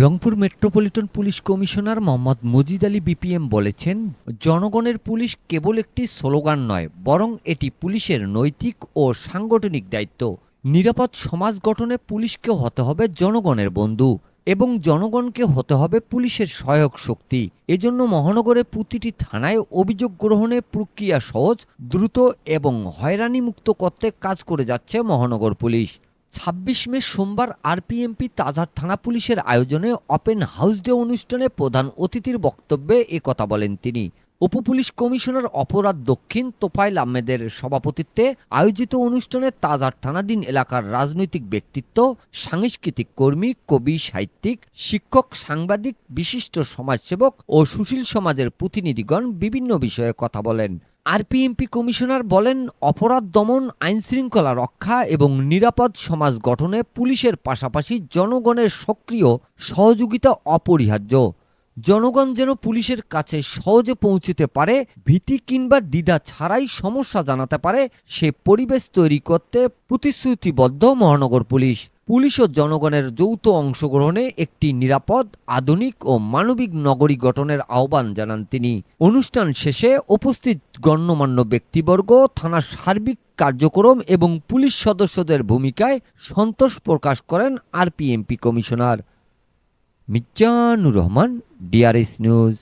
Rangpur metropolitan police commissioner Mohammad Majid Ali BPM বলেছেন, জনগণের police কেবল একটি স্লোগান নয়, বরং এটি পুলিশের নৈতিক ও সাংগঠনিক দায়িত্ব। নিরাপদ সমাজ গঠনে পুলিশকে হতে হবে জনগণের বন্ধু এবং জনগণকে হতে হবে পুলিশের সহায়ক শক্তি। এজন্য মহানগরে প্রতিটি থানায় অভিযোগ গ্রহণে প্রক্রিয়া সহজ, দ্রুত এবং হয়রানিমুক্ত করতে কাজ করে যাচ্ছে মহানগর পুলিশ। ছাব্বিশ মে সোমবার আরপিএমপি তাজার থানা পুলিশের আয়োজনে ওপেন হাউস ডে অনুষ্ঠানে প্রধান অতিথির বক্তব্যে এ কথা বলেন তিনি। উপপুলিশ কমিশনার অপরাধ দক্ষিণ তোফাইল আহমেদের সভাপতিত্বে আয়োজিত অনুষ্ঠানে তাজার থানাধীন এলাকার রাজনৈতিক ব্যক্তিত্ব, সাংস্কৃতিক কর্মী, কবি, সাহিত্যিক, শিক্ষক, সাংবাদিক, বিশিষ্ট সমাজসেবক ও সুশীল সমাজের প্রতিনিধিগণ বিভিন্ন বিষয়ে কথা বলেন। আরপিএমপি কমিশনার বলেন, অপরাধ দমন, আইনশৃঙ্খলা রক্ষা এবং নিরাপদ সমাজ গঠনে পুলিশের পাশাপাশি জনগণের সক্রিয় সহযোগিতা অপরিহার্য। জনগণ যেন পুলিশের কাছে সহজে পৌঁছতে পারে, ভীতি কিংবা দ্বিধা ছাড়াই সমস্যা জানাতে পারে, সে পরিবেশ তৈরি করতে প্রতিশ্রুতিবদ্ধ মহানগর পুলিশ। পুলিশ ও জনগণের যৌথ অংশগ্রহণে একটি নিরাপদ, আধুনিক ও মানবিক নগরী গঠনের আহ্বান জানান তিনি। অনুষ্ঠান শেষে উপস্থিত গণ্যমান্য ব্যক্তিবর্গ থানার সার্বিক কার্যক্রম এবং পুলিশ সদস্যদের ভূমিকায় সন্তোষ প্রকাশ করেন RPMP commissioner. Mizanur Rahman, DRS news.